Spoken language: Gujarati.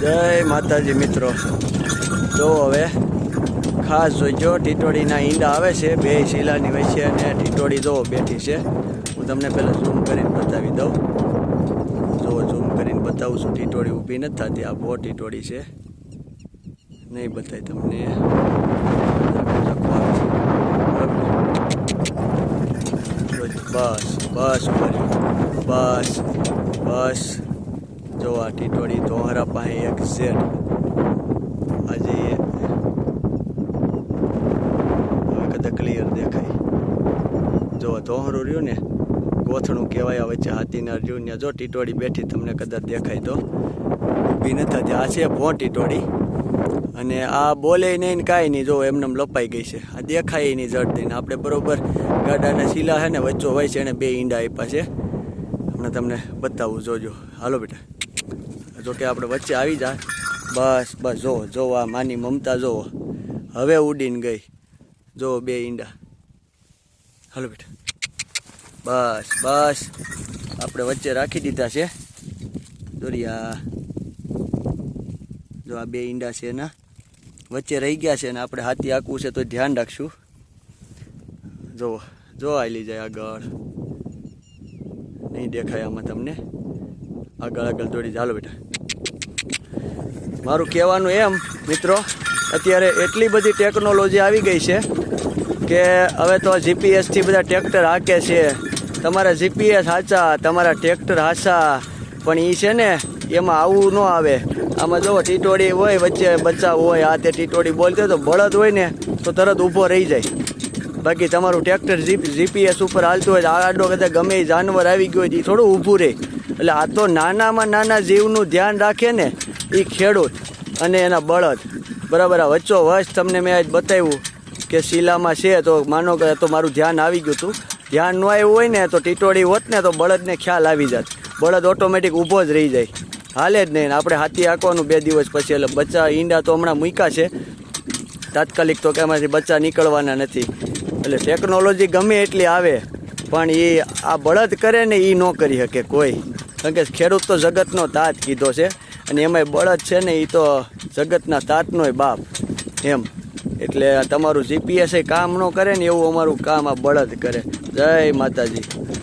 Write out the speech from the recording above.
જય માતાજી મિત્રો. જો હવે ખાસ જોઈજો ટીટોડીના ઈંડા આવે છે, બે શીલાની છે અને ટીટોડી જો બેઠી છે. હું તમને પહેલાં ઝૂમ કરીને બતાવી દઉં. જો ઝૂમ કરીને બતાવું છું ટીટોડી ઊભી નથી થતી, આ બહુ ટીટોડી છે. નહીં બતાય તમને. બસ બસ બસ બસ. જો આ ટીટોડી ધોહરા પાસે એક સેટ આજે હવે કદાચ ક્લિયર દેખાય. જો ધોહરું રહ્યું ને, ગોથણું કહેવાય, આ વચ્ચે હાથીના રહ્યું ને, જો ટીટોડી બેઠી તમને કદાચ દેખાય તો. ઊભી નથી થતી. આ છે ભો ટીટોડી અને આ બોલે નહીં કાંઈ નહીં, જો એમને લપાઈ ગઈ છે. આ દેખાય નહીં જડ દઈને આપણે બરોબર ગાડાના શીલા છે ને, વચ્ચો હોય છે એને બે ઈંડા આપ્યા છે. હમણાં તમને બતાવું, જોજો. હાલો બેટા. જો કે આપણે વચ્ચે આવી જાય બસ બસ, જો જો આ માની મમતા, જો. હવે ઉડીને ગઈ. જો બે ઈંડા. હાલો બેટા. બસ બસ. આપણે વચ્ચે રાખી દીધા છે. દોરિયા. જો આ બે ઈંડા છે એના વચ્ચે રહી ગયા છે ને, આપણે હાથી આંકવું છે તો ધ્યાન રાખશું. જો જો આલી જાય આગળ. નહીં દેખાય આમાં તમને. આગળ આગળ દોડી. ચાલો બેટા. મારું કહેવાનું એમ, મિત્રો, અત્યારે એટલી બધી ટેકનોલોજી આવી ગઈ છે કે હવે તો જીપીએસથી બધા ટ્રેક્ટર હાકે છે. તમારા જીપીએસ હાચા, તમારા ટ્રેક્ટર હાચા, પણ એ છે ને, એમાં આવું ન આવે. આમાં જો ટીટોડી હોય, વચ્ચે બચ્ચા હોય, આ તે ટીટોડી બોલતો તો બળદ હોય ને, તો તરત ઊભો રહી જાય. બાકી તમારું ટ્રેક્ટર જીપીએસ ઉપર હાલતું હોય આડો કદાચ ગમે એ જાનવર આવી ગયું હોય એ થોડું ઊભું રહે એટલે આ તો નાનામાં નાના જીવનું ધ્યાન રાખે ને એ ખેડૂત અને એના બળદ. બરાબર, આ વચ્ચો વચ તમને મેં આજ બતાવ્યું કે શીલામાં છે તો માનો કે તો મારું ધ્યાન આવી ગયું હતું. ધ્યાન ન આવ્યું હોય ને તો ટીટોડી હોત ને તો બળદને ખ્યાલ આવી જાત. બળદ ઓટોમેટિક ઊભો જ રહી જાય. હાલે જ નહીં આપણે હાથી આંકવાનું બે દિવસ પછી, એટલે બચ્ચા ઈંડા તો હમણાં મૂક્યા છે. તાત્કાલિક તો કે એમાંથી બચ્ચા નીકળવાના નથી. એટલે ટેકનોલોજી ગમે એટલી આવે, પણ એ આ બળદ કરે ને એ ન કરી શકે કોઈ. કારણ કે ખેડૂત તો જગતનો તાત કીધો છે અને એમાંય બળદ છે ને એ તો જગતના તાતનોય બાપ, એમ. એટલે તમારું જીપીએસ કામ ન કરે ને એવું અમારું કામ આ બળદ કરે. જય માતાજી.